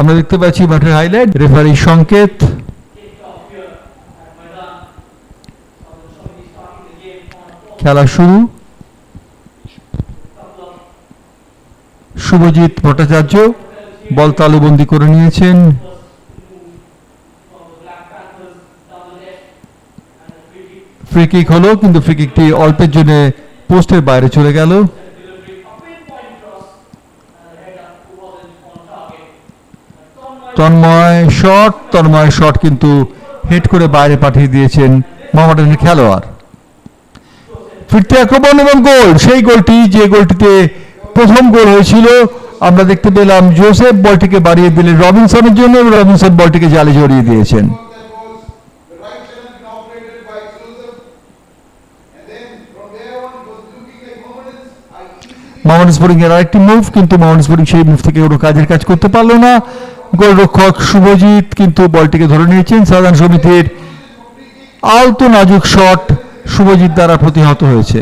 আমরা দেখতে পাচ্ছি মাঠের হাইলাইট রেফারি সংকেত। খেলা শুরু। শুভজিৎ ভট্টাচার্য বল তালুবন্দি করে নিয়েছেন। ফ্রি কিক হলো, কিন্তু ফ্রি কিকটি অল্পের জন্য পোস্টের বাইরে চলে গেল। তন্ময় শট তন্ময় শট কিন্তু হেড করে বাইরে পাঠিয়ে দিয়েছেন মোহামেডানের খেলোয়াড়। ফিরতে আক্রমণ এবং গোল, সেই গোলটি যে গোলটিতে প্রথম গোল হয়েছিল, আমরা দেখতে পেলাম জোসেফ বলটিকে বাড়িয়ে দিলেন রবিনসনের জন্য রবিনসন বলটিকে জালে জড়িয়ে দিয়েছেন। মোহামেড স্পোর্টিং এর আরেকটি মুভ কিন্তু মোহামেড স্পোর্টিং সেই মুভ থেকে কোনো কাজের কাজ করতে পারল না। গোলরক্ষক শুভজিৎ কিন্তু বলটিকে ধরে নিয়েছেন সাধারণ সমিতির আলতো নাজুক শট শুভজিৎ দ্বারা প্রতিহত হয়েছে।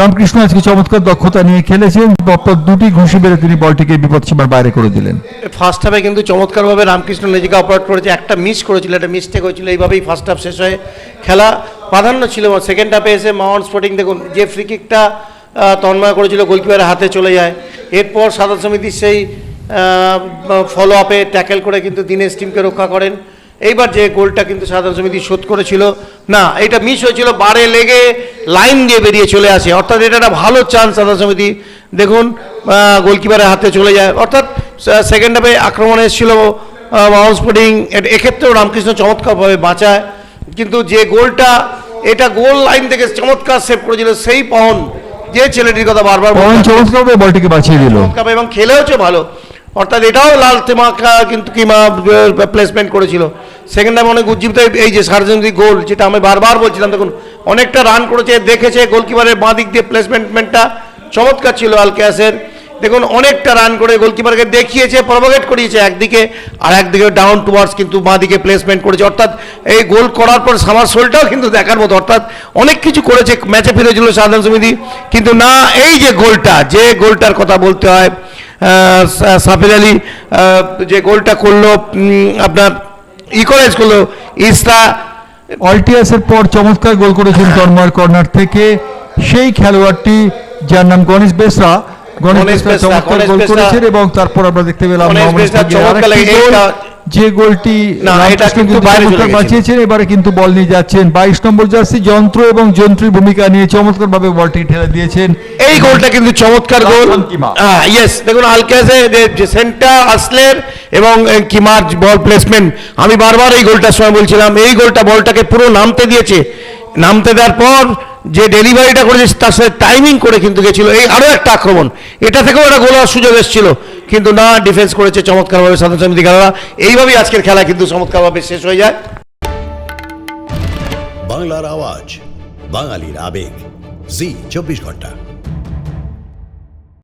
রামকৃষ্ণ আজকে চমৎকার দক্ষতা নিয়ে খেলেছেন পরপর দুটি ঘুষি বেড়ে তিনি বলটিকে বিপদসীমার বাইরে করে দিলেন। ফার্স্ট হাফে কিন্তু চমৎকারভাবে রামকৃষ্ণ নিজেকে অপারেট করেছে, একটা মিস করেছিল, একটা মিস্টেক হয়েছিল, এইভাবেই ফার্স্ট হাফ শেষ হয়ে খেলা। প্রাধান্য ছিল সেকেন্ড হাফে এসে মাউন্ট স্পোর্টিং দেখুন, যে ফ্রি কিকটা তন্ময় করেছিল গোলকিপারের হাতে চলে যায়। এরপর সাধারণ সমিতির সেই ফলো আপে ট্যাকেল করে কিন্তু দীনেশ টিমকে রক্ষা করেন। এইবার যে গোলটা কিন্তু সাধারণ সমিতি শোধ করেছিল, না, এটা মিস হয়েছিল, বারে লেগে লাইন দিয়ে বেরিয়ে চলে আসে। অর্থাৎ এটা একটা ভালো চান্স সাধারণ সমিতি, দেখুন গোলকিপারের হাতে চলে যায়। অর্থাৎ সেকেন্ড হাফে আক্রমণ এসেছিল মাউন্ট স্পোর্টিং এক্ষেত্রেও রামকৃষ্ণ চমৎকারভাবে বাঁচায়। কিন্তু যে গোলটা এটা গোল লাইন থেকে চমৎকার সেভ করেছিল সেই পহন যে ছেলেটির কথা বারবার বললাম, চমৎকারভাবে বলটিকে বাঁচিয়ে দিল। এবং খেলেওছে ভালো। অর্থাৎ এটাও লাল তেমাকা কিন্তু কিমা প্লেসমেন্ট করেছিল। সেকেন্ড টাইম অনেক উজ্জীবিত এই- যে সার্জেন্টি গোল যেটা আমি বারবার বলছিলাম দেখুন অনেকটা রান করেছে দেখেছে গোলকিপারের বাঁ দিক দিয়ে প্লেসমেন্টমেন্টটা চমৎকার ছিল আলকেয়াসের। দেখুন অনেকটা রান করে গোলকিপারকে দেখিয়েছে প্রভোগেট করিয়েছে একদিকে আর একদিকে ডাউন টুয়ার্ডস কিন্তু বাঁ দিকে প্লেসমেন্ট করেছে। অর্থাৎ এই গোল করার পর সামার সোলটাও কিন্তু দেখার মতো অর্থাৎ অনেক কিছু করেছে ম্যাচে ফিরেছিল সাধারণ সমিতি। কিন্তু না এই যে গোলটা যে গোলটার কথা বলতে হয় সাফির আলী যে গোলটা করল আপনার ইকোরাইজ করল ইসরা। অল্টিয়াসের পর চমৎকার গোল করেছেন তন্ময়ের কর্নার থেকে। সেই খেলোয়াড়টি যার নাম গণেশ বেসরা। গণেশ বেসরা চমৎকার গোল করেছেন এবং তারপর আমরা দেখতে পেলাম চমৎকার যে গোলটি না, এটা কিন্তু বাইরে চলে চমৎকার বাঁচিয়েছেন এবারে কিন্তু বল নিয়ে যাচ্ছেন। বাইশ নম্বর জার্সি যন্ত্র এবং যন্ত্রীর ভূমিকা নিয়ে চমৎকার ভাবে বলটি ঠেলে দিয়েছেন। এই গোলটা কিন্তু চমৎকার গোল। হ্যাঁ ইয়েস দেখুন আলকাজে যে সেন্টার আসলের এবং কিমার বল প্লেসমেন্ট আমি বারবার এই গোলটার সময় বলছিলাম এই গোলটা বলটাকে পুরো নামতে দিয়েছে। নামতে দেওয়ার পর যে ডেলিভারিটা করেছে তার সাথে টাইমিং করে কিন্তু গেছিল। এই আরও একটা আক্রমণ। এটা থেকেও একটা গোল সুযোগ এসেছিল। কিন্তু না ডিফেন্স করেছে চমৎকারভাবে সাধারণ সমিতি খেলারা এইভাবেই আজকের খেলা কিন্তু চমৎকারভাবে শেষ হয়ে যায়। বাংলার আওয়াজ, বাঙালির আবেগ। জি, চব্বিশ ঘণ্টা।